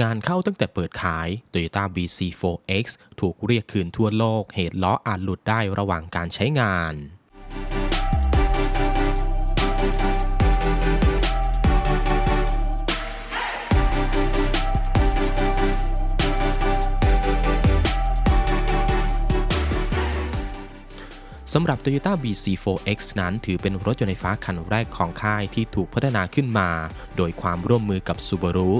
งานเข้าตั้งแต่เปิดขาย Toyota BC4X ถูกเรียกคืนทั่วโลกเหตุล้ออาจหลุดได้ระหว่างการใช้งานสำหรับ Toyota BC4X นั้นถือเป็นรถยนต์ไฟฟ้าคันแรกของค่ายที่ถูกพัฒนาขึ้นมา โดยความร่วมมือกับ Subaru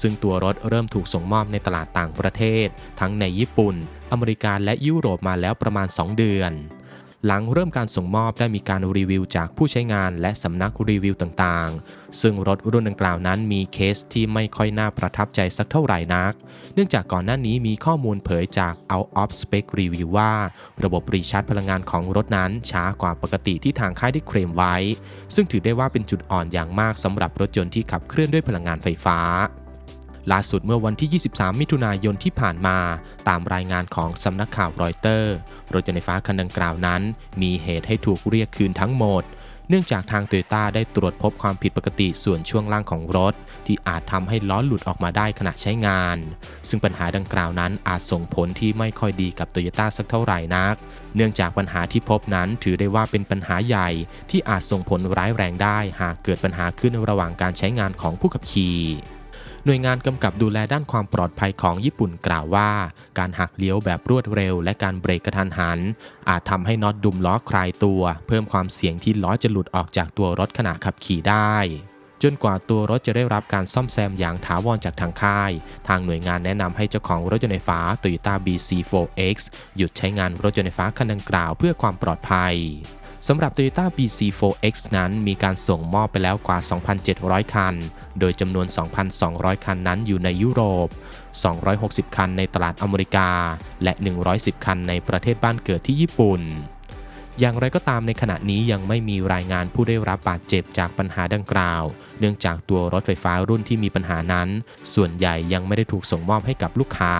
ซึ่งตัวรถเริ่มถูกส่งมอบในตลาดต่างประเทศ ทั้งในญี่ปุ่น อเมริกาและยุโรปมาแล้วประมาณ 2 เดือน หลังเริ่มการส่งมอบได้มีการรีวิวจากผู้ใช้งานและสำนักรีวิวต่างๆ ซึ่งรถรุ่นดังกล่าวนั้นมีเคสที่ไม่ค่อยน่าประทับใจสักเท่าไหร่นัก เนื่องจากก่อนหน้านี้มีข้อมูลเผยจาก Out of Spec Review ว่า ระบบรีชาร์จพลังงานของรถนั้นช้ากว่าปกติที่ทางค่ายได้เคลมไว้ ซึ่งถือได้ว่าเป็นจุดอ่อนอย่างมากสำหรับรถยนต์ที่ขับเคลื่อนด้วยพลังงานไฟฟ้า ล่าสุดเมื่อวันที่ 23 มิถุนายนที่ผ่านมา ตามรายงานของสำนักข่าวรอยเตอร์ รถยนต์ไฟฟ้าคันดังกล่าวนั้น มีเหตุให้ถูกเรียกคืนทั้งหมดเนื่องจากทางโตโยต้าได้ตรวจพบความผิดปกติส่วนช่วงล่างของรถ ที่อาจทำให้ล้อหลุดออกมาได้ขณะใช้งาน ซึ่งปัญหาดังกล่าวนั้นอาจส่งผลที่ไม่ค่อยดีกับโตโยต้าสักเท่าไหร่นัก เนื่องจากปัญหาที่พบนั้นถือได้ว่าเป็นปัญหาใหญ่ ที่อาจส่งผลร้ายแรงได้หากเกิดปัญหาขึ้นระหว่างการใช้งานของผู้ขับขี่ หน่วยงานกำกับดูแลด้านความปลอดภัยของญี่ปุ่นกล่าวว่า การหักเลี้ยวแบบรวดเร็ว และการเบรกกระทันหัน อาจทำให้น็อตดุมล้อคลายตัว เพิ่มความเสี่ยงที่ล้อจะหลุดออกจากตัวรถขณะขับขี่ได้จนกว่าตัวรถจะได้รับการซ่อมแซมอย่างถาวรจากทางค่าย ทางหน่วยงานแนะนำให้เจ้าของรถยนต์ไฟฟ้า Toyota BC4X หยุดใช้งานรถยนต์ไฟฟ้าคันดังกล่าวเพื่อความปลอดภัย สำหรับ Toyota BC4X นั้นมีการส่งมอบไปแล้วกว่า 2,700 คัน โดยจำนวน 2,200 คันนั้นอยู่ในยุโรป 260 คันในตลาดอเมริกา และ 110 คันในประเทศบ้านเกิดที่ญี่ปุ่น อย่างไรก็ตามในขณะนี้ยังไม่มีรายงานผู้ได้รับบาดเจ็บจากปัญหาดังกล่าว เนื่องจากตัวรถไฟฟ้ารุ่นที่มีปัญหานั้น ส่วนใหญ่ยังไม่ได้ถูกส่งมอบให้กับลูกค้า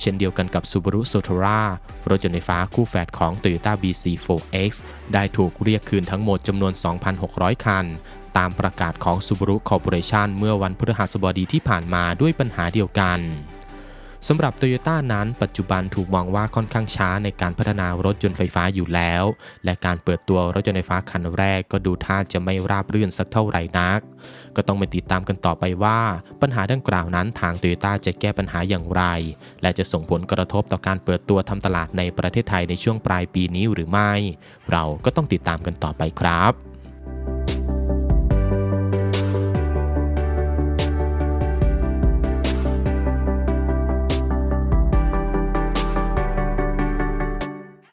เช่นเดียวกันกับ Subaru Sotora รถยนต์ไฟฟ้าคู่แฝดของ Toyota BC4X ได้ถูกเรียกคืนทั้งหมดจำนวน 2,600 คัน ตามประกาศของ Subaru Corporation เมื่อวันพฤหัสบดีที่ผ่านมาด้วยปัญหาเดียวกัน สำหรับ Toyota นั้นปัจจุบันถูกมองว่าค่อนข้างช้าในการพัฒนารถยนต์ไฟฟ้าอยู่แล้ว และการเปิดตัวรถยนต์ไฟฟ้าคันแรกก็ดูท่าจะไม่ราบรื่นสักเท่าไหร่นัก ก็ต้องไปติดตามกันต่อไปว่า ปัญหาดังกล่าวนั้นทาง Toyota จะแก้ปัญหาอย่างไร และจะส่งผลกระทบต่อการเปิดตัวทำตลาดในประเทศไทยในช่วงปลายปีนี้หรือไม่ เราก็ต้องติดตามกันต่อไปครับ